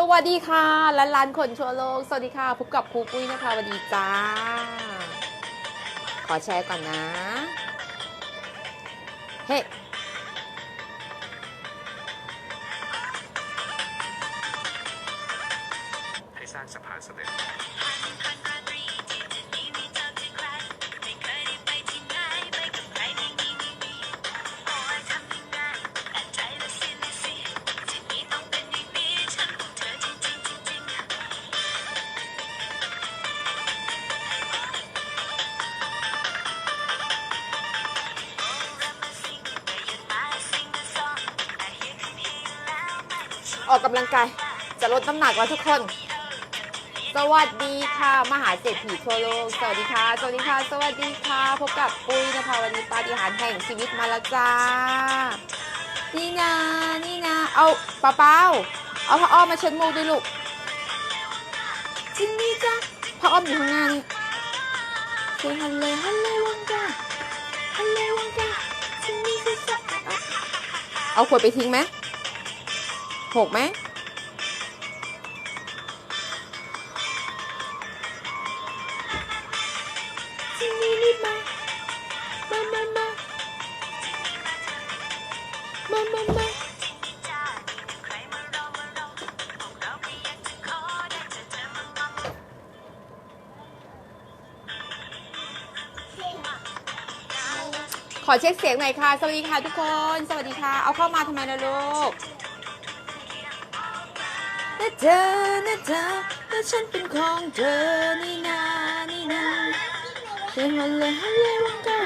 สวัสดีค่ะล้านล้านคนชั่วโลก สวัสดีค่ะพบกับครูปุ้ยนะคะสวัสดีจ้า ขอแชร์ก่อนนะ ออกกำลังกาย จะลดน้ำหนักแล้วทุกคน สวัสดีค่ะ มหาเศรษฐีทั่วโลก สวัสดีค่ะ สวัสดีค่ะ สวัสดีค่ะ พบกับปุ้ยนะคะวันนี้ปาฏิหาริย์แห่งชีวิตมาแล้วจ้า นี่นะนี่นะเอาเปาเปาเอาผ้าอ้อมมาเช็ดมูกด้วยลูกจริงนี่จ้าผ้าอ้อมอยู่ข้างหน้านี่เซฮัลโหลฮัลโหลวังกาฮัลโหลวังกาจริงนี่จ้าเอาเอาขวดไปทิ้งไหม หกไหมจินนี่รีบมา มามามามามามาขอเช็คเสียงหน่อยค่ะ สวัสดีค่ะทุกคน สวัสดีค่ะ เอาเข้ามาทำไมล่ะลูกนะ เธอนะเธอและฉันเป็นของเธอนี่นานี่นาเธอฮัลโหลฮัลโหลวังกา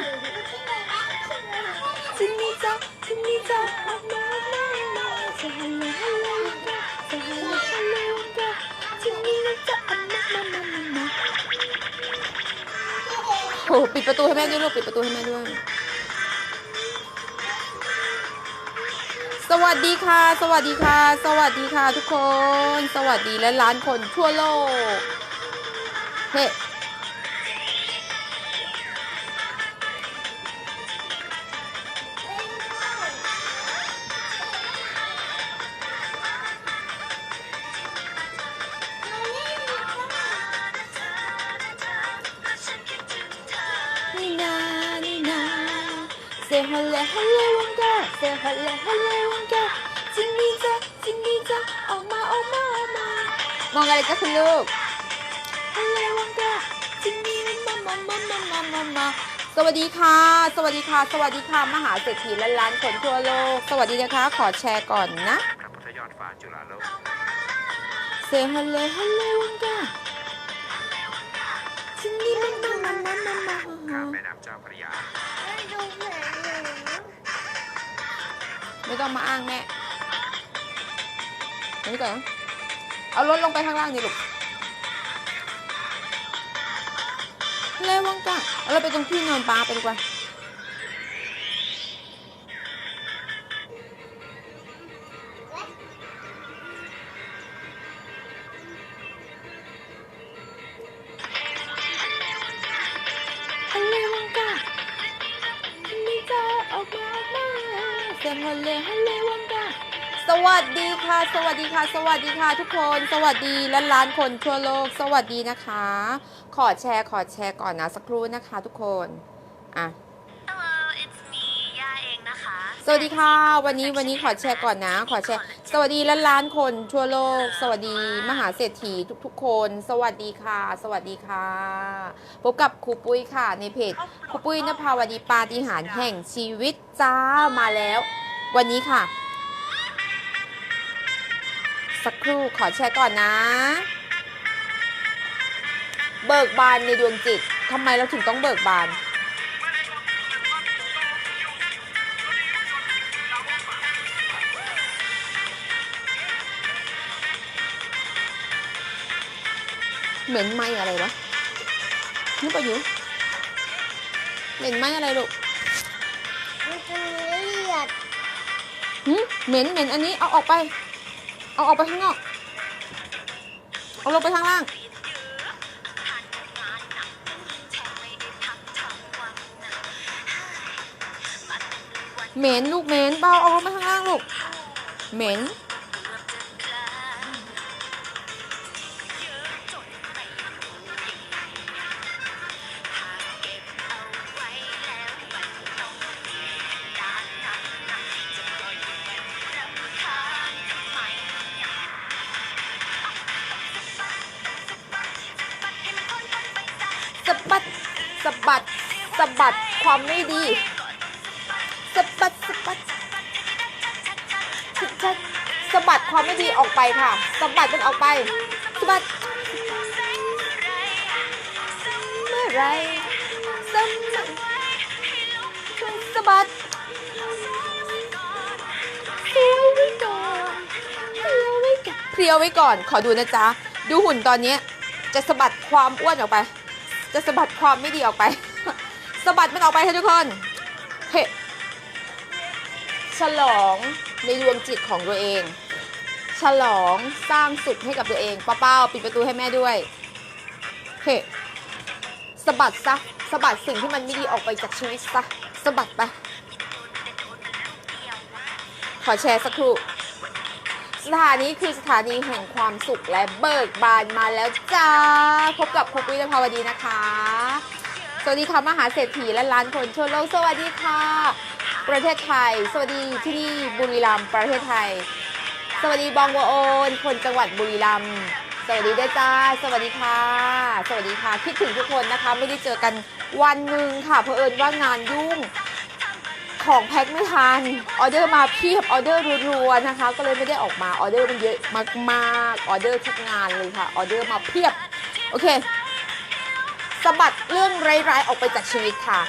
จินนี่จ้าจินนี่จ้าออกมาออกมามาเธอฮัลโหลฮัลโหลวังกาเธอฮัลโหลฮัลโหลวังกาจินนี่นะจ้าอกมามามามามาโอ้ปิดประตูให้แม่ด้วยลูกปิดประตูให้แม่ด้วย สวัสดีค่ะ สวัสดีค่ะ สวัสดีค่ะทุกคน สวัสดีและล้านคนทั่วโลก เฮ้นี่นานี่นา Say hello hello วังกา Say hello hello วังกาจิน มองอะไรจ้าคุณลูก Hello วังกาจินนี่มามามามามามามาสวัสดีค่ะ สวัสดีค่ะ สวัสดีค่ะ มหาเศรษฐีล้านล้านคนทั่วโลก สวัสดีนะคะ ขอแชร์ก่อนนะพระพุทธยอดฟ้าจุฬาโลก Say hello hello วังกาจินนี่มามามามามาข้ามมาแม่น้ำเจ้าพระยาไม่ต้องมาอ้างแม่อันนี้ก่อนนะ เอารถลงไปข้างล่างนี่ลูกเลววังกะเอาเราไปตรงที่นอนปลาไปดีกว่า สวัสดีค่ะสวัสดีค่ะทุกคน สวัสดีล้านล้านคนทั่วโลก สวัสดีนะคะ ขอแชร์ขอแชร์ก่อนนะสักครู่นะคะทุกคนอะ Hello it's me ย่าเองนะคะ สวัสดีค่ะ วันนี้วันนี้ขอแชร์ก่อนนะ ขอแชร์ สวัสดีล้านล้านคนทั่วโลก สวัสดีมหาเศรษฐีทุกๆ คน สวัสดีค่ะ สวัสดีค่ะ พบกับครูปุ้ยค่ะ ในเพจครูปุ้ยนภาวดีปาฏิหาริย์แห่งชีวิตจ้ามาแล้ว วันนี้ค่ะ สักครู่ขอแชร์ก่อนนะ เบิกบานในดวงจิตทำไมเราถึงต้องเบิกบานเหม็นไหมอะไรวะนึกไปอยู่เหม็นไหมอะไรลูกมันจะเลือดหึเหม็นเหม็นอันนี้เอาออกไป เอาออกไปข้างนอก เอาลงไปข้างล่าง เหม็นลูกเหม็นเบาเอาลงไปข้างล่างลูก เหม็น สะบัดเมื่อไรสะบัดสะบัดเพียวไว้ก่อนเพรียวไว้ก่อนเพรียวไว้ก่อน ขอดูนะจ๊ะ ดูหุ่นตอนนี้ จะสะบัดความอ้วนออกไป จะสะบัดความไม่ดีออกไปสะบัดมันออกไปค่ะทุกคนเฮ้ฉลองในดวงจิตของตัวเอง ฉลองสร้างสุขให้กับตัวเองป้าเป้าปิดประตูให้แม่ด้วยเฮ้สะบัดซะสะบัดสิ่งที่มันไม่ดีออกไปจากชีวิตซะสะบัดไปขอแชร์สักครู่สถานีคือสถานีแห่งความสุขและเบิกบานมาแล้วจ้า พบกับครูปุ้ยภาวดีนะคะ สวัสดีค่ะมหาเศรษฐีและล้านคนทั่วโลกสวัสดีค่ะ ประเทศไทย สวัสดีที่นี่บุรีรัมย์ประเทศไทย สวัสดีบองวโอน คนจังหวัดบุรีรัมย์สวัสดีด้วยจ้า สวัสดีค่ะ สวัสดีค่ะ คิดถึงทุกคนนะคะ ไม่ได้เจอกันวันหนึ่งค่ะเพอเอิญว่างานยุ่ง ของแพ็คไม่ทัน ออเดอร์มาเพียบ ออเดอร์รัวๆนะคะ ก็เลยไม่ได้ออกมา ออเดอร์มันเยอะมากๆ ออเดอร์ทุกงานเลยค่ะ ออเดอร์มาเพียบ โอเคสะบัดเรื่องร้ายๆออกไปจากชีวิตค่ะ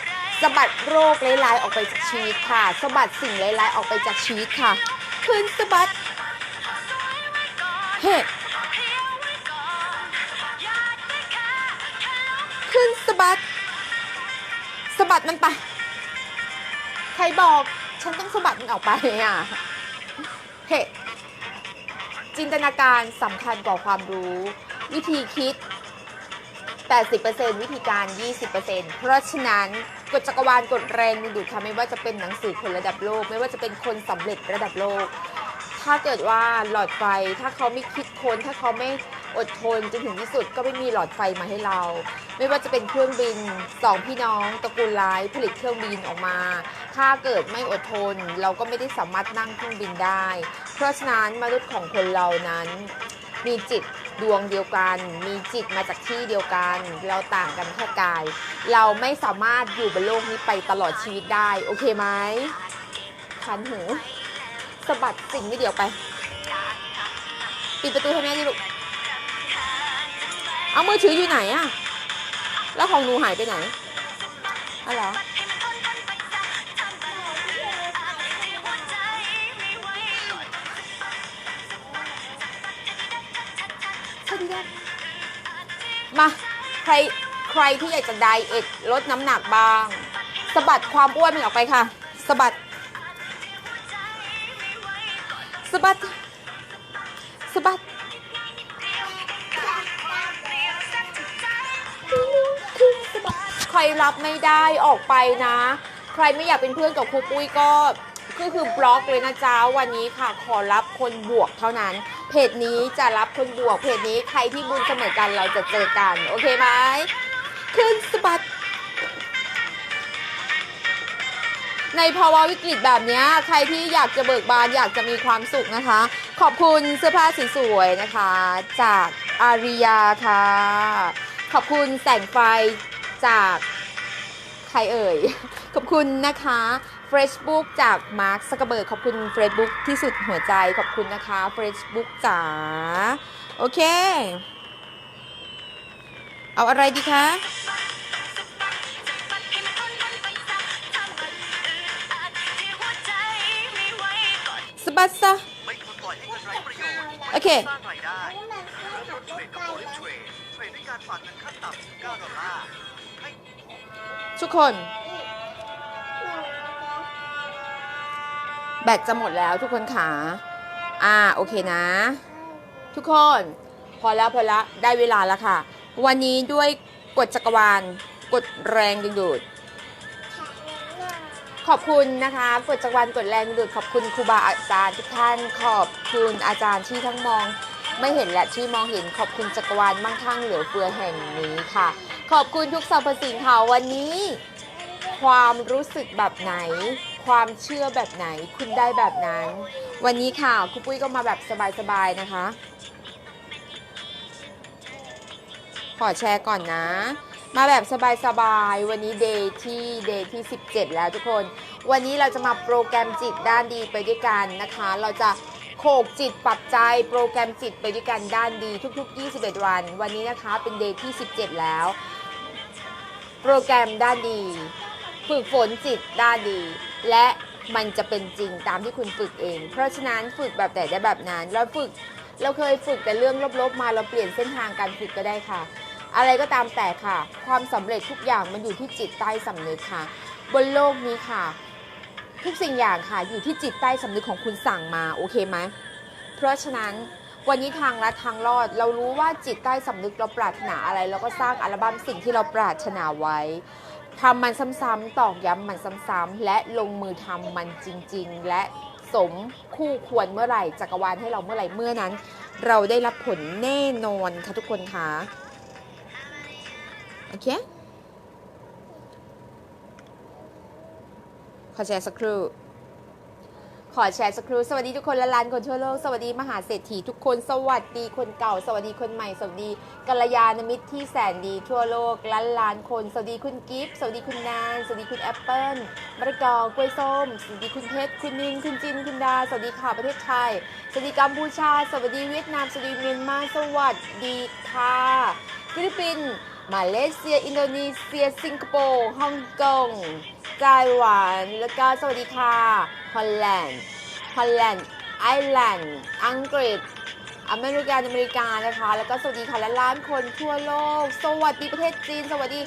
สะบัดโรคร้ายๆออกไปจากชีวิตค่ะสะบัดสิ่งร้ายๆออกไปจากชีวิตค่ะ คืนสะบัด เฮ้ขึ้นสะบัดสะบัดมันไป ใครบอกฉันต้องสะบัดมันออกไปอะเฮ้จินตนาการสำคัญกว่าความรู้ วิธีคิด 80%วิธีการ 20%เพราะฉะนั้นกฎจักรวาลกฎแรงดึงดูดค่ะไม่ว่าจะเป็นหนังสือคนระดับโลก ไม่ว่าจะเป็นคนสำเร็จระดับโลก ถ้าเกิดว่าหลอดไฟถ้าเขาไม่คิดค้นถ้าเขาไม่อดทนจนถึงที่สุดก็ไม่มีหลอดไฟมาให้เรา ไม่ว่าจะเป็นเครื่องบินสองพี่น้องตระกูลร้ายผลิตเครื่องบินออกมา ถ้าเกิดไม่อดทน เราก็ไม่ได้สามารถนั่งเครื่องบินได้ เพราะฉะนั้นมนุษย์ของคนเรานั้น มีจิตดวงเดียวกัน มีจิตมาจากที่เดียวกัน เราต่างกันแค่กาย เราไม่สามารถอยู่บนโลกนี้ไปตลอดชีวิตได้ โอเคไหมคันหู สะบัดสิ่งไม่เดียวไป ปิดประตูให้แม่ดิลูก เอามือถืออยู่ไหนอะแล้วของหนูหายไปไหนอะไรอมาใครใครที่อยากจะไดเอทลดน้ำหนักบ้างสะบัดความอ้วนมันออกไปค่ะสะบัด สะบัดสะบัดใครรับไม่ได้ออกไปนะ ใครไม่อยากเป็นเพื่อนกับครูปุ้ยก็ก็คือบล็อกเลยนะจ๊ะวันนี้ค่ะ ขอรับคนบวกเท่านั้น เพจนี้จะรับคนบวก เพจนี้ใครที่บุญเสมอกันเราจะเจอกัน โอเคไหมขึ้นสะบัด ในภาวะวิกฤตแบบนี้ใครที่อยากจะเบิกบานอยากจะมีความสุขนะคะ ขอบคุณเสื้อผ้าสีสวยนะคะ จากอาริยาค่ะ ขอบคุณแสงไฟจากใครเอ่ย ขอบคุณนะคะ Facebook จากมาร์คซักเบิร์กขอบคุณ Facebook ที่สุดหัวใจขอบคุณนะคะ Facebook จ๋าโอเค เอาอะไรดีคะ บัสซะโอเค ทุกคน แบตจะหมดแล้วทุกคนขาอ่า โอเคนะ ทุกคน พอแล้วพอแล้วได้เวลาแล้วค่ะ วันนี้ด้วยกฎจักรวาลกฎแรงดึงดูด ขอบคุณนะคะกฎจักรวาลกฎแรงดึงดูดขอบคุณครูบาอาจารย์ทุกท่านขอบคุณอาจารย์ที่ทั้งมอง ไม่เห็นและที่มองเห็นขอบคุณจักรวาลมั่งคั่งเหลือเฟือแห่งนี้ค่ะ ขอบคุณทุกสรรพสิ่งค่ะวันนี้ ความรู้สึกแบบไหน ความเชื่อแบบไหนคุณได้แบบนั้น วันนี้ค่ะครูปุ้ยก็มาแบบสบายๆนะคะ ขอแชร์ก่อนนะ มาแบบสบายๆ วันนี้เดย์ที่เดย์ที่ 17 แล้วทุกคน วันนี้เราจะมาโปรแกรมจิตด้านดีไปด้วยกันนะคะ เราจะโขกจิตปรับใจโปรแกรมจิตไปด้วยกันด้านดีทุกๆ 21 วัน วันนี้นะคะเป็นเดย์ที่ 17 แล้ว โปรแกรมด้านดี ฝึกฝนจิตด้านดี และมันจะเป็นจริงตามที่คุณฝึกเอง เพราะฉะนั้นฝึกแบบไหนได้แบบนั้นเราฝึกเราเคยฝึกแต่เรื่องลบๆมาเราเปลี่ยนเส้นทางการฝึกก็ได้ค่ะ อะไรก็ตามแต่ค่ะ ความสำเร็จทุกอย่างมันอยู่ที่จิตใต้สำนึกค่ะ บนโลกนี้ค่ะ ทุกสิ่งอย่างค่ะอยู่ที่จิตใต้สำนึกของคุณสั่งมาโอเคไหมเพราะฉะนั้นวันนี้ทางลัดทางรอด เรารู้ว่าจิตใต้สำนึกเราปรารถนาอะไรเราก็สร้างอัลบั้มสิ่งที่เราปรารถนาไว้ทำมันซ้ำๆตอกย้ำมันซ้ำๆและลงมือทำมันจริง ๆ และสมคู่ควรเมื่อไหร่จักรวาลให้เราเมื่อไหร่เมื่อนั้น เราได้รับผลแน่นอนค่ะทุกคนค่ะ อเคขอแชร์สักครู่ ขอแชร์สักครู่ สวัสดีทุกคนละล้านคนทั่วโลก สวัสดีมหาเศรษฐีทุกคน สวัสดีคนเก่า สวัสดีคนใหม่ สวัสดีกัลยาณมิตรที่แสนดีทั่วโลกล้านล้านคน สวัสดีคุณกิฟต์ สวัสดีคุณนาน สวัสดีคุณแอปเปิ้ลมะละกอกล้วยส้ม สวัสดีคุณเพชร คุณนิน คุณจิน คุณดา สวัสดีค่ะประเทศไทย สวัสดีกัมพูชา สวัสดีเวียดนาม สวัสดีเมียนมา สวัสดีค่ะฟิลิปปินส์ มาเลเซีย อินโดนีเซีย สิงคโปร์ ฮ่องกง ไต้หวัน แล้วก็สวัสดีค่ะ ฮอลแลนด์ ฮอลแลนด์ ไอร์แลนด์ อังกฤษ อเมริกาอเมริกานะคะ แล้วก็สวัสดีค่ะและล้านคนทั่วโลก สวัสดีประเทศจีน สวัสดี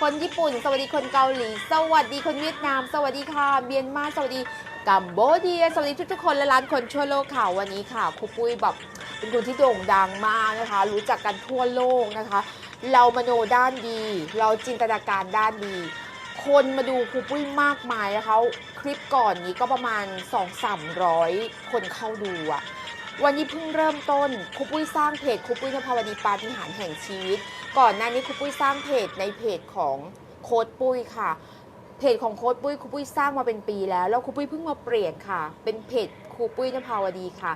คนญี่ปุ่น สวัสดีคนเกาหลี สวัสดีคนเวียดนาม สวัสดีค่ะเมียนมา สวัสดีกัมโบเดีย สวัสดีทุกๆคนและล้านคนทั่วโลกค่ะ วันนี้ค่ะครูปุ้ยแบบเป็นคนที่โด่งดังมากนะคะ รู้จักกันทั่วโลกนะคะ เรามโนด้านดี เราจินตนาการด้านดี คนมาดูครูปุ้ยมากมายนะคะคลิปก่อนนี้ก็ประมาณ 2-300 คนเข้าดูอะวันนี้เพิ่งเริ่มต้นครูปุ้ยสร้างเพจครูปุ้ยนภาวดีปาฏิหาริย์แห่งชีวิต ก่อนหน้านี้ครูปุ้ยสร้างเพจในเพจของโค้ดปุ้ยค่ะ เพจของโค้ดปุ้ยครูปุ้ยสร้างมาเป็นปีแล้ว แล้วครูปุ้ยเพิ่งมาเปลี่ยนค่ะ เป็นเพจครูปุ้ยนภาวดีค่ะ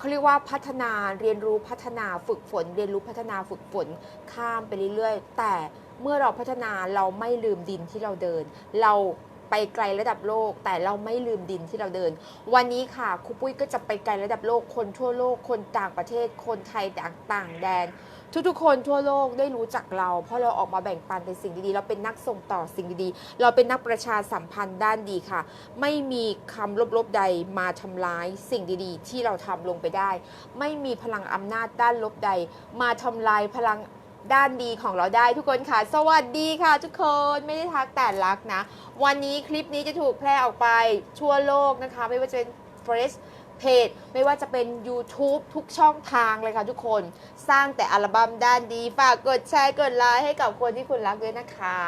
เขาเรียกว่าพัฒนาเรียนรู้พัฒนาฝึกฝน เรียนรู้พัฒนาฝึกฝนข้ามไปเรื่อยๆ แต่เมื่อเราพัฒนาเราไม่ลืมดินที่เราเดิน เราไปไกลระดับโลก แต่เราไม่ลืมดินที่เราเดิน วันนี้ค่ะครูปุ้ยก็จะไปไกลระดับโลกคนทั่วโลกคนต่างประเทศคนไทยต่างต่างแดน ทุกๆ คนทั่วโลกได้รู้จักเรา เพราะเราออกมาแบ่งปันในสิ่งดีๆ เราเป็นนักส่งต่อสิ่งดีๆ เราเป็นนักประชาสัมพันธ์ด้านดีค่ะ ไม่มีคำลบๆ ใดมาทำร้ายสิ่งดีๆ ที่เราทำลงไปได้ ไม่มีพลังอำนาจด้านลบใด มาทำลายพลังด้านดีของเราได้ทุกคนค่ะ สวัสดีค่ะ ทุกคนไม่ได้ทักแต่รักนะ วันนี้คลิปนี้จะถูกแพร่ออกไปทั่วโลกนะคะ ไม่ว่าจะเป็น Fresh เพจ ไม่ว่าจะเป็น YouTube ทุกช่องทางเลยค่ะทุกคนสร้างแต่อัลบั้มด้านดีฝากกดแชร์กดไลค์ให้กับคนที่คุณรักด้วยนะคะ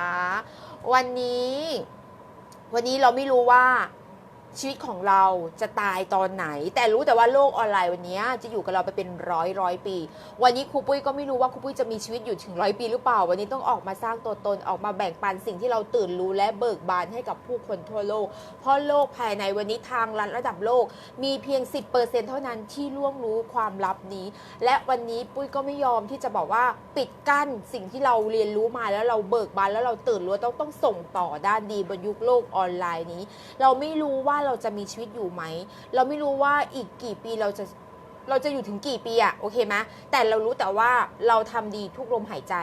วันนี้ วันนี้เราไม่รู้ว่า ชีวิตของเราจะตายตอนไหน แต่รู้แต่ว่าโลกออนไลน์วันนี้จะอยู่กับเราไปเป็นร้อยร้อยปี วันนี้ครูปุ้ยก็ไม่รู้ว่าครูปุ้ยจะมีชีวิตอยู่ถึงร้อยปีหรือเปล่า วันนี้ต้องออกมาสร้างตัวตนออกมาแบ่งปันสิ่งที่เราตื่นรู้และเบิกบานให้กับผู้คนทั่วโลก เพราะโลกภายในวันนี้ทางรัฐระดับโลก มีเพียง 10%เท่านั้นที่ล่วงรู้ความลับนี้ และวันนี้ปุ้ยก็ไม่ยอมที่จะบอกว่าปิดกั้นสิ่งที่เราเรียนรู้มาแล้วเราเบิกบานแล้วเราตื่นรู้ต้องต้องส่งต่อด้านดีบนยุคโลกออนไลน์นี้ เราไม่รู้ว่าเราจะมีชีวิตอยู่ไหม เราไม่รู้ว่าอีกกี่ปีเราจะเราจะอยู่ถึงกี่ปีอะโอเคไหมแต่เรารู้แต่ว่าเราทำดีทุกลมหายใจ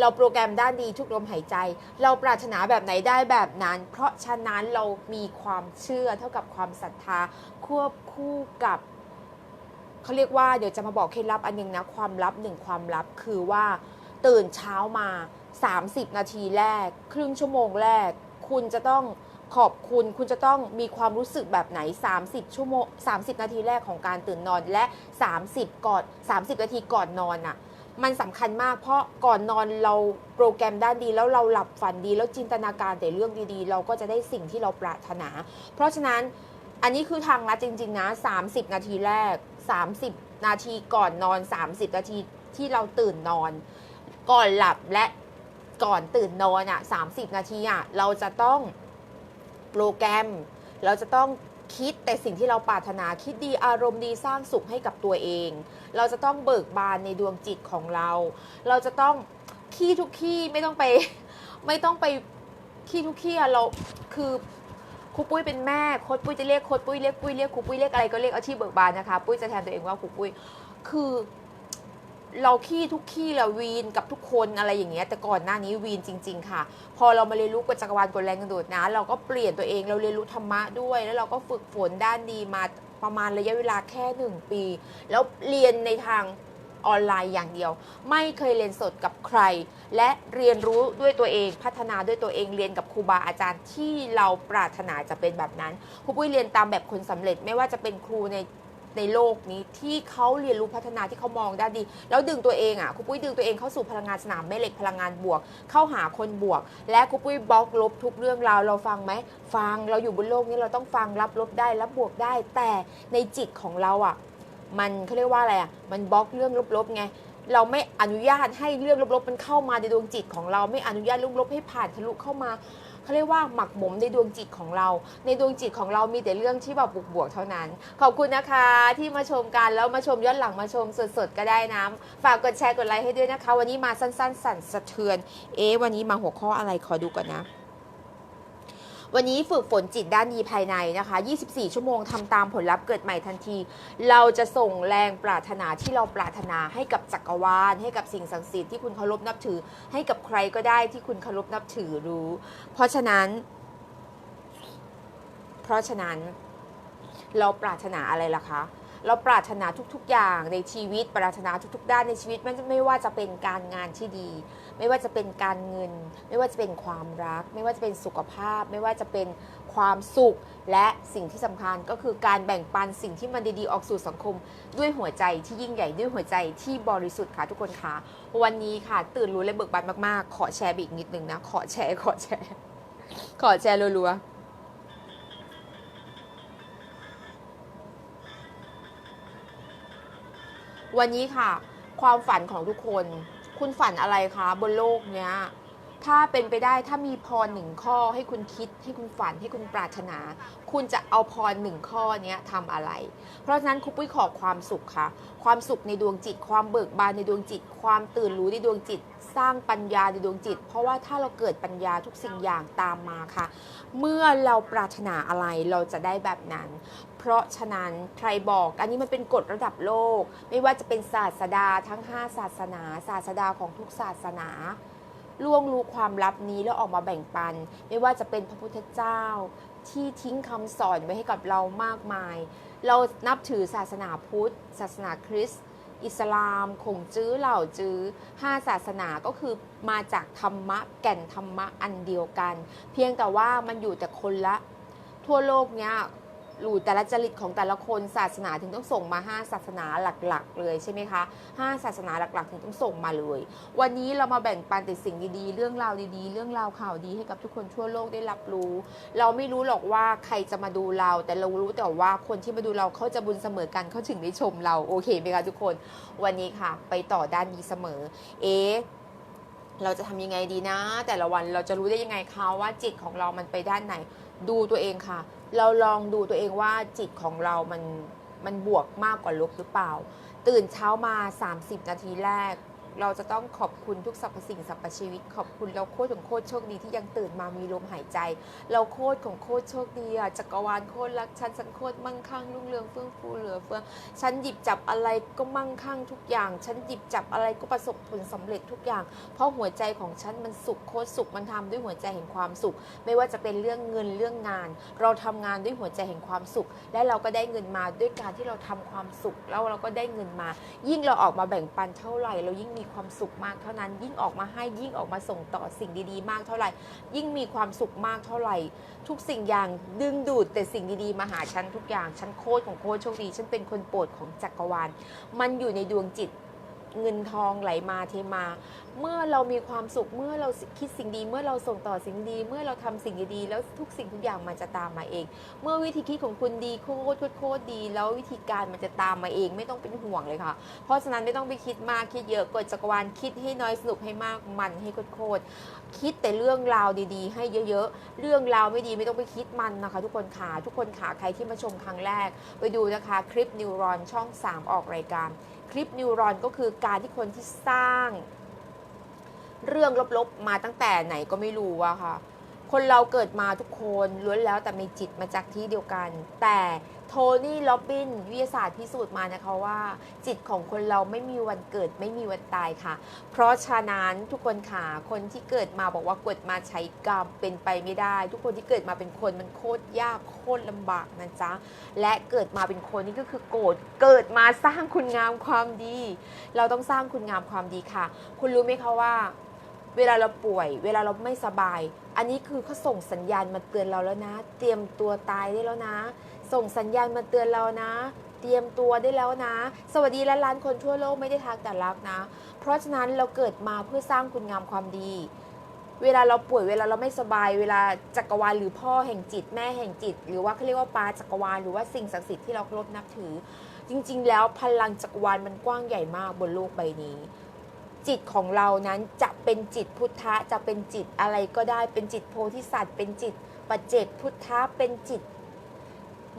เราโปรแกรมด้านดีทุกลมหายใจ เราปรารถนาแบบไหนได้แบบนั้น เพราะฉะนั้นเรามีความเชื่อเท่ากับความศรัทธาควบคู่กับเขาเรียกว่าเดี๋ยวจะมาบอกเคล็ดลับอันหนึงนะความลับหนึ่งความลับคือว่าตื่นเช้ามา 30 นาทีแรก ครึ่งชั่วโมงแรก คุณจะต้อง ขอบคุณคุณจะต้องมีความรู้สึกแบบไหน 30 ชั่วโมง 30 นาทีแรกของการตื่นนอนและ 30 ก่อน 30 นาทีก่อนนอนน่ะ มันสำคัญมากเพราะก่อนนอนเราโปรแกรมด้านดี แล้วเราหลับฝันดี แล้วจินตนาการแต่เรื่องดีๆ เราก็จะได้สิ่งที่เราปรารถนา เพราะฉะนั้นอันนี้คือทางลัดจริง ๆ นะ 30 นาทีแรก 30 นาทีก่อนนอน 30 นาทีที่เราตื่นนอน ก่อนหลับและก่อนตื่นนอนอะ30 นาทีอะเราจะต้อง โปรแกรม เราจะต้องคิดแต่สิ่งที่เราปรารถนาคิดดีอารมณ์ดีสร้างสุขให้กับตัวเอง เราจะต้องเบิกบานในดวงจิตของเรา เราจะต้องขี้ทุกขี้ไม่ต้องไปไม่ต้องไปขี้ทุกขี้อะเราคือครูปุ้ยเป็นแม่โค้ดปุ้ยจะเรียกโค้ดปุ้ยเรียกปุ้ยเรียกครูปุ้ยเรียกอะไรก็เรียกเอาที่เบิกบานนะคะ ปุ้ยจะแทนตัวเองว่าครูปุ้ยคือ เราขี้ทุกขี้เราวีนกับทุกคนอะไรอย่างเงี้ยแต่ก่อนหน้านี้วีนจริง ๆ ค่ะ พอเรามาเรียนรู้กฎจักรวาลกฎแรงกระโดดนะ เราก็เปลี่ยนตัวเองเราเรียนรู้ธรรมะด้วย แล้วเราก็ฝึกฝนด้านดีมาประมาณระยะเวลาแค่หนึ่งปี แล้วเรียนในทางออนไลน์อย่างเดียว ไม่เคยเรียนสดกับใคร และเรียนรู้ด้วยตัวเองพัฒนาด้วยตัวเองเรียนกับครูบาอาจารย์ที่เราปรารถนาจะเป็นแบบนั้นครูปุ้ยเรียนตามแบบคนสำเร็จไม่ว่าจะเป็นครูใน ในโลกนี้ที่เขาเรียนรู้พัฒนาที่เขามองได้ดี แล้วดึงตัวเองอะครูปุ้ยดึงตัวเองเข้าสู่พลังงานสนามแม่เหล็กพลังงานบวก เข้าหาคนบวก และครูปุ้ยบล็อกลบทุกเรื่องราวเราฟังไหมฟังเราอยู่บนโลกนี้เราต้องฟังรับลบได้รับบวกได้ แต่ในจิตของเราอะมันเขาเรียกว่าอะไรอะมันบล็อกเรื่องลบๆไงเราไม่อนุญาตให้เรื่องลบๆมันเข้ามาในดวงจิตของเราไม่อนุญาตลบให้ผ่านทะลุเข้ามา เขาเรียกว่าหมักหมมในดวงจิตของเรา ในดวงจิตของเรามีแต่เรื่องที่แบบบวกๆเท่านั้น ขอบคุณนะคะที่มาชมกันแล้วมาชมย้อนหลังมาชมสดๆก็ได้นะฝากกดแชร์กดไลค์ให้ด้วยนะคะ วันนี้มาสั้นๆ สั่นสะเทือน เอ๊ะวันนี้มาหัวข้ออะไรขอดูก่อนนะ วันนี้ฝึกฝนจิตด้านดีภายในนะคะ 24 ชั่วโมงทำตามผลลัพธ์เกิดใหม่ทันที เราจะส่งแรงปรารถนาที่เราปรารถนาให้กับจักรวาล ให้กับสิ่งศักดิ์สิทธิ์ที่คุณเคารพนับถือ ให้กับใครก็ได้ที่คุณเคารพนับถือรู้ เพราะฉะนั้น เพราะฉะนั้น เราปรารถนาอะไรล่ะคะเราปรารถนาทุก ๆ อย่างในชีวิต ปรารถนาทุก ๆ ด้านในชีวิตไม่ไม่ว่าจะเป็นการงานที่ดี ไม่ว่าจะเป็นการเงิน ไม่ว่าจะเป็นความรัก ไม่ว่าจะเป็นสุขภาพ ไม่ว่าจะเป็นความสุข และสิ่งที่สำคัญก็คือการแบ่งปันสิ่งที่มันดีๆออกสู่สังคม ด้วยหัวใจที่ยิ่งใหญ่ด้วยหัวใจที่บริสุทธิ์ค่ะทุกคนคะวันนี้ค่ะ ตื่นรู้และเบิกบานมากๆ ขอแชร์ไปอีกนิดนึงนะขอแชร์ขอแชร์ขอแชร์รัวๆวันนี้ค่ะ ความฝันของทุกคน คุณฝันอะไรคะบนโลกเนี้ย ถ้าเป็นไปได้ถ้ามีพรหนึ่งข้อให้คุณคิดให้คุณฝันให้คุณปรารถนา คุณจะเอาพรหนึ่งข้อนี้ทำอะไร เพราะฉะนั้นครูปุ้ยขอความสุขค่ะ ความสุขในดวงจิต ความเบิกบานในดวงจิต ความตื่นรู้ในดวงจิต สร้างปัญญาในดวงจิต เพราะว่าถ้าเราเกิดปัญญาทุกสิ่งอย่างตามมาค่ะ เมื่อเราปรารถนาอะไรเราจะได้แบบนั้น เพราะฉะนั้นใครบอกอันนี้มันเป็นกฎระดับโลก ไม่ว่าจะเป็นศาสดาทั้ง 5 ศาสนา ศาสดาของทุกศาสนา ล่วงรู้ความลับนี้แล้วออกมาแบ่งปัน ไม่ว่าจะเป็นพระพุทธเจ้า ที่ทิ้งคำสอนไว้ให้กับเรามากมาย เรานับถือศาสนาพุทธ ศาสนาคริสต์อิสลามคงจื้อเหล่าจื้อห้าศาสนาก็คือมาจากธรรมะแก่นธรรมะอันเดียวกัน เพียงแต่ว่ามันอยู่แต่คนละ ทั่วโลกเนี้ย หลู่แต่ละจริตของแต่ละคนศาสนาถึงต้องส่งมา 5 ศาสนาหลักๆ เลยใช่ไหมคะ5ศาสนาหลักๆ ถึงต้องส่งมาเลย วันนี้เรามาแบ่งปันแต่สิ่งดีๆ เรื่องราวดีๆ เรื่องราวข่าวดีให้กับทุกคนทั่วโลกได้รับรู้ เราไม่รู้หรอกว่าใครจะมาดูเรา แต่เรารู้แต่ว่าคนที่มาดูเราเขาจะบุญเสมอกันเขาถึงได้ชมเราโอเคไหมคะทุกคน วันนี้ค่ะ ไปต่อด้านดีเสมอ เอ๊เราจะทำยังไงดีนะ แต่ละวันเราจะรู้ได้ยังไงคะว่าจิตของเรามันไปด้านไหน ดูตัวเองค่ะ เราลองดูตัวเองว่าจิตของเรามันมันบวกมากกว่าลบหรือเปล่า ตื่นเช้ามา 30 นาทีแรก เราจะต้องขอบคุณทุกสรรพสิ่งสรรพชีวิต ขอบคุณเราโคตรของโคตรโชคดีที่ยังตื่นมามีลมหายใจ เราโคตรของโคตรโชคดีอะจักรวาลโคตรรักฉันฉันโคตรมั่งคั่งรุ่งเรืองเฟื่องฟูเหลือเฟืองฉันหยิบจับอะไรก็มั่งคั่งทุกอย่าง ฉันหยิบจับอะไรก็ประสบผลสำเร็จทุกอย่าง เพราะหัวใจของฉันมันสุขโคตรสุขมันทำด้วยหัวใจแห่งความสุข ไม่ว่าจะเป็นเรื่องเงินเรื่องงาน เราทำงานด้วยหัวใจแห่งความสุข และเราก็ได้เงินมาด้วยการที่เราทำความสุข แล้วเราก็ได้เงินมา ยิ่งเราออกมาแบ่งปันเท่าไหร่เรายิ่งมีความสุขมากเท่านั้น ยิ่งออกมาให้ยิ่งออกมาส่งต่อสิ่งดีๆ มากเท่าไหร่ ยิ่งมีความสุขมากเท่าไหร่ ทุกสิ่งอย่างดึงดูดแต่สิ่งดีๆมาหาฉันทุกอย่างฉันโคตรของโคตรโชคดีฉันเป็นคนโปรดของจักรวาลมันอยู่ในดวงจิต เงินทองไหลมาเทมา เมื่อเรามีความสุขเมื่อเราคิดสิ่งดี เมื่อเราส่งต่อสิ่งดี เมื่อเราทำสิ่งดีแล้วทุกสิ่งทุกอย่างมันจะตามมาเอง เมื่อวิธีคิดของคุณดีโคตรโคตรดี แล้ววิธีการมันจะตามมาเองไม่ต้องเป็นห่วงเลยค่ะ เพราะฉะนั้นไม่ต้องไปคิดมากคิดเยอะกดจักรวาลคิดให้น้อยสนุกให้มากมันให้โคตรโคตรคิดแต่เรื่องราวดีๆ ให้เยอะๆ เรื่องราวไม่ดีไม่ต้องไปคิดมันนะคะ ทุกคนขาทุกคนขาใครที่มาชมครั้งแรก ไปดูนะคะคลิปนิวรอนช่อง 3 ออกรายการ ลิปนิวรอนก็คือการที่คนที่สร้าง เรื่องลบๆมาตั้งแต่ไหนก็ไม่รู้อะค่ะ คนเราเกิดมาทุกคนล้วนแล้วแต่มีจิตมาจากที่เดียวกัน แต่โทนี่ล็อบบินวิทยาศาสตร์พิสูจน์มานะคะว่า จิตของคนเราไม่มีวันเกิดไม่มีวันตายค่ะ เพราะฉะนั้นทุกคนค่ะคนที่เกิดมาบอกว่าเกิดมาใช้กรรมเป็นไปไม่ได้ ทุกคนที่เกิดมาเป็นคนมันโคตรยากโคตรลำบากนะจ๊ะและเกิดมาเป็นคนนี่ก็คือโกรธเกิดมาสร้างคุณงามความดี เราต้องสร้างคุณงามความดีค่ะ คุณรู้ไหมคะว่า เวลาเราป่วย เวลาเราไม่สบาย อันนี้คือเขาส่งสัญญาณมาเตือนเราแล้วนะ เตรียมตัวตายได้แล้วนะ ส่งสัญญาณมาเตือนเรานะ เตรียมตัวได้แล้วนะ สวัสดีและล้านคนทั่วโลกไม่ได้ทักแต่รักนะ เพราะฉะนั้นเราเกิดมาเพื่อสร้างคุณงามความดี เวลาเราป่วยเวลาเราไม่สบาย เวลาจักรวาลหรือพ่อแห่งจิต แม่แห่งจิต หรือว่าเขาเรียกว่าปาจักรวาลหรือว่าสิ่งศักดิ์สิทธิ์ที่เราเคารพนับถือ จริง ๆ แล้วพลังจักรวาลมันกว้างใหญ่มากบนโลกใบนี้ จิตของเรานั้นจะเป็นจิตพุทธะจะเป็นจิตอะไรก็ได้เป็นจิตโพธิสัตว์ เป็นจิตปัจเจกพุทธะเป็นจิต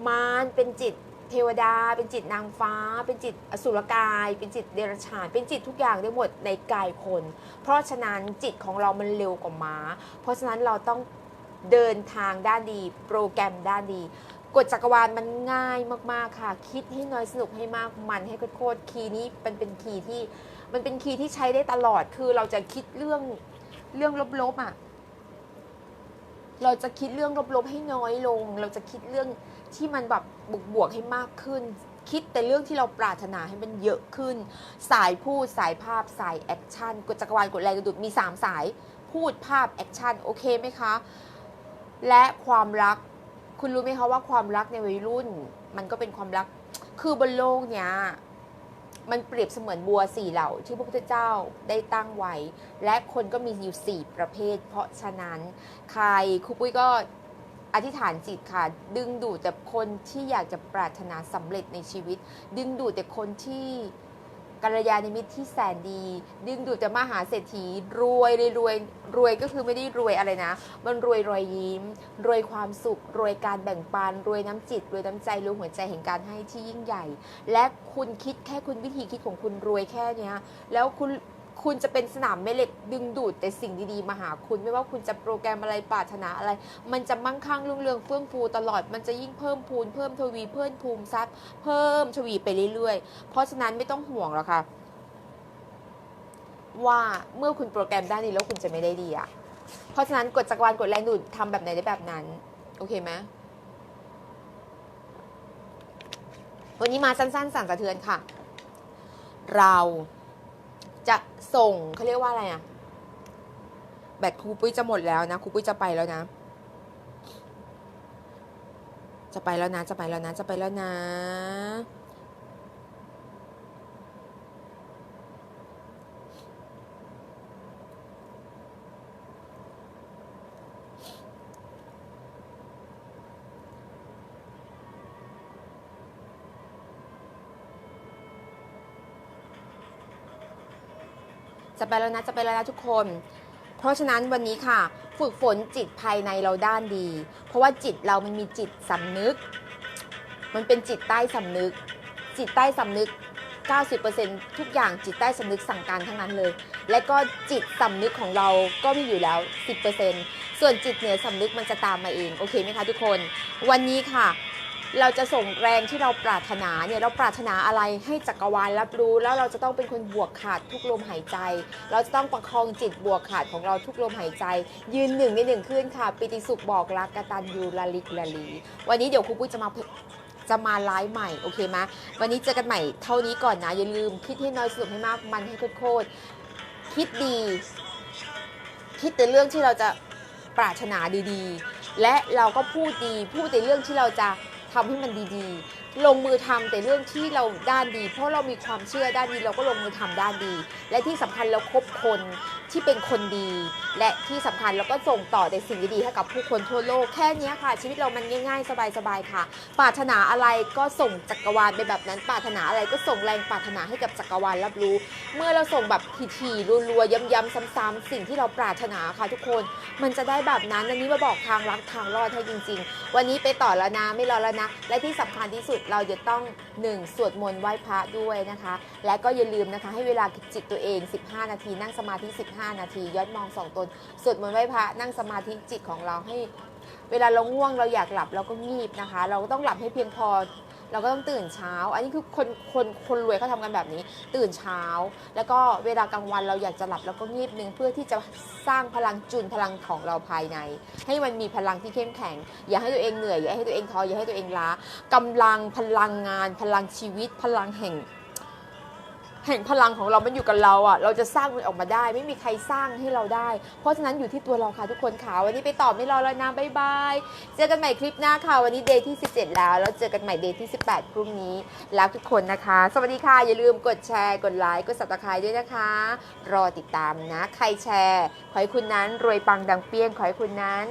มารเป็นจิตเทวดา เป็นจิตนางฟ้า เป็นจิตอสุรกาย เป็นจิตเดรัจฉาน เป็นจิตทุกอย่างได้หมดในกายคน เพราะฉะนั้นจิตของเรามันเร็วกว่าม้า เพราะฉะนั้นเราต้องเดินทางด้านดี โปรแกรมด้านดีกฎจักรวาลมันง่ายมาก ๆ ค่ะ คิดให้น้อยสนุกให้มากมันให้โคตรคีย์นี้มันเป็นคีย์ที่ มันเป็นคีย์ที่ใช้ได้ตลอดคือเราจะคิดเรื่องเรื่องลบๆอะเราจะคิดเรื่องลบๆให้น้อยลง เราจะคิดเรื่องที่มันแบบบวกๆให้มากขึ้น คิดแต่เรื่องที่เราปรารถนาให้มันเยอะขึ้น สายพูดสายภาพสายแอคชั่นกฎจักรวาลกฎแรงกระดุดมี 3 สายพูดภาพแอคชั่นโอเคไหมคะ และความรักคุณรู้ไหมคะว่าความรักในวัยรุ่น มันก็เป็นความรักคือบนโลกเนี้ย มันเปรียบเสมือนบัวสี่เหล่าที่พระพุทธเจ้าได้ตั้งไว้ และคนก็มีอยู่สี่ประเภท เพราะฉะนั้นใครครูปุ้ยก็อธิษฐานจิตค่ะ ดึงดูดแต่คนที่อยากจะปรารถนาสำเร็จในชีวิต ดึงดูดแต่คนที่ กัลยาณมิตรที่แสนดี ดึงดูดแต่มหาเศรษฐีรวยรวยรวยรวยก็คือไม่ได้รวยอะไรนะ มันรวยรอยยิ้ม รวยความสุข รวยการแบ่งปัน รวยน้ำจิต รวยน้ำใจรวยหัวใจแห่งการให้ที่ยิ่งใหญ่ และคุณคิดแค่คุณวิธีคิดของคุณรวยแค่เนี้ย แล้วคุณ คุณจะเป็นสนามแม่เหล็กดึงดูดแต่สิ่งดีๆมาหาคุณไม่ว่าคุณจะโปรแกรมอะไรปรารถนาอะไร มันจะมั่งคั่งรุ่งเรืองเฟื่องฟูตลอดมันจะยิ่งเพิ่มพูนเพิ่มทวีเพิ่มภูมิทรัพย์ เพิ่มทวีไปเรื่อยๆ เพราะฉะนั้นไม่ต้องห่วงหรอกค่ะว่าเมื่อคุณโปรแกรมด้านนี้แล้วคุณจะไม่ได้ดีอะเพราะฉะนั้นกฎจักรวาลกฎแรงดูดทำแบบไหนได้แบบนั้น โอเคไหมวันนี้มาสั้นๆ สั่นสะเทือนค่ะ เรา จะส่งเขาเรียกว่าอะไรอะแบตครูปุ้ยจะหมดแล้วนะครูปุ้ยจะไปแล้วนะ จะไปแล้วนะ จะไปแล้วนะ จะไปแล้วนะ จะไปแล้วนะจะไปแล้วนะทุกคน เพราะฉะนั้นวันนี้ค่ะ ฝึกฝนจิตภายในเราด้านดี เพราะว่าจิตเรามันมีจิตสำนึก มันเป็นจิตใต้สำนึก จิตใต้สำนึก 90%ทุกอย่างจิตใต้สำนึกสั่งการทั้งนั้นเลย และก็จิตสำนึกของเราก็มีอยู่แล้ว 10%ส่วนจิตเหนือสำนึกมันจะตามมาเอง โอเคไหมคะทุกคน วันนี้ค่ะ เราจะส่งแรงที่เราปรารถนาเนี่ยเราปรารถนาอะไรให้จักรวาลรับรู้ แล้วเราจะต้องเป็นคนบวกขาดทุกลมหายใจ เราจะต้องประคองจิตบวกขาดของเราทุกลมหายใจ ยืนหนึ่งในหนึ่งขึ้นค่ะ ปิติสุขบอกรักกตันยูลลิกลลี วันนี้เดี๋ยวครูปุ้ยจะมาจะมาไลฟ์ใหม่โอเคไหมวันนี้เจอกันใหม่เท่านี้ก่อนนะ อย่าลืมคิดให้น้อยสนุกให้มากมันให้โคตรคิดดี คิดแต่เรื่องที่เราจะปรารถนาดีๆ และเราก็พูดดี พูดแต่เรื่องที่เราจะ ทำให้มันดีๆ ลงมือทำแต่เรื่องที่เราด้านดี เพราะเรามีความเชื่อด้านดีเราก็ลงมือทำด้านดี และที่สำคัญเราคบคน ที่เป็นคนดีและที่สำคัญเราก็ส่งต่อแต่สิ่งดีๆให้กับผู้คนทั่วโลกแค่นี้ค่ะ ชีวิตเรามันง่ายๆ สบายๆค่ะ ปรารถนาอะไรก็ส่งจักรวาลไปแบบนั้น ปรารถนาอะไรก็ส่งแรงปรารถนาให้กับจักรวาลรับรู้ เมื่อเราส่งแบบถี่ๆรัวๆย้ำๆซ้ำๆสิ่งที่เราปรารถนาค่ะทุกคน มันจะได้แบบนั้นอันนี้มาบอกทางรักทางรอดให้จริง ๆ วันนี้ไปต่อแล้วนะไม่รอแล้วนะ และที่สำคัญที่สุดเราจะต้อง 1. สวดมนต์ไหว้พระด้วยนะคะ และก็อย่าลืมนะคะ ให้เวลาจิตตัวเอง 15 นาทีนั่งสมาธิ5 นาทียอดมองสองตนสวดมนต์ไหว้พระนั่งสมาธิจิตของเราให้ เวลาเราง่วงเราอยากหลับเราก็งีบนะคะ เราก็ต้องหลับให้เพียงพอ เราก็ต้องตื่นเช้า อันนี้คือคนคนคนรวยเขาทำกันแบบนี้ ตื่นเช้า แล้วก็เวลากลางวันเราอยากจะหลับเราก็งีบหนึ่งเพื่อที่จะสร้างพลังจุนพลังของเราภายใน ให้มันมีพลังที่เข้มแข็ง อย่าให้ตัวเองเหนื่อยอย่าให้ตัวเองท้ออย่าให้ตัวเองล้ากำลังพลังงาน พลังชีวิต พลังแห่ง แห่งพลังของเรามันอยู่กับเราอะ เราจะสร้างมันออกมาได้ ไม่มีใครสร้างให้เราได้ เพราะฉะนั้นอยู่ที่ตัวเราค่ะทุกคนค่ะ วันนี้ไปต่อไม่รอแล้วนะบ๊ายบาย เจอกันใหม่คลิปหน้าค่ะ วันนี้เดย์ที่ 17 แล้ว แล้วเจอกันใหม่เดย์ที่ 18 พรุ่งนี้รักทุกคนนะคะ สวัสดีค่ะ อย่าลืมกดแชร์ กดไลค์ กด subscribe ด้วยนะคะ รอติดตามนะ ใครแชร์ ขอให้คุณนั้นรวยปังดังเปี้ยง ขอให้คุณนั้น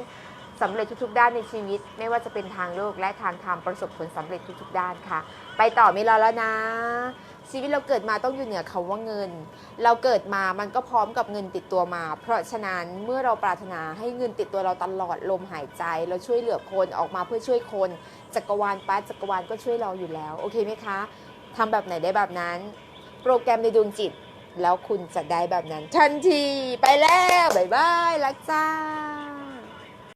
สำเร็จทุกๆ ด้านในชีวิต ไม่ว่าจะเป็นทางโลกและทางธรรมประสบผลสำเร็จทุกๆ ด้านค่ะ ไปต่อไม่รอแล้วนะ ชีวิตเราเกิดมาต้องอยู่เหนือคาว่าเงิน เราเกิดมามันก็พร้อมกับเงินติดตัวมา เพราะฉะนั้นเมื่อเราปรารถนาให้เงินติดตัวเราตลอดลมหายใจ เราช่วยเหลือคนออกมาเพื่อช่วยคน จักรวาลป้าจักรวาลก็ช่วยเราอยู่แล้ว โอเคไหมคะทำแบบไหนได้แบบนั้น โปรแกรมในดวงจิต แล้วคุณจะได้แบบนั้น ทันทีไปแล้วบ๊ายบายรักจ้า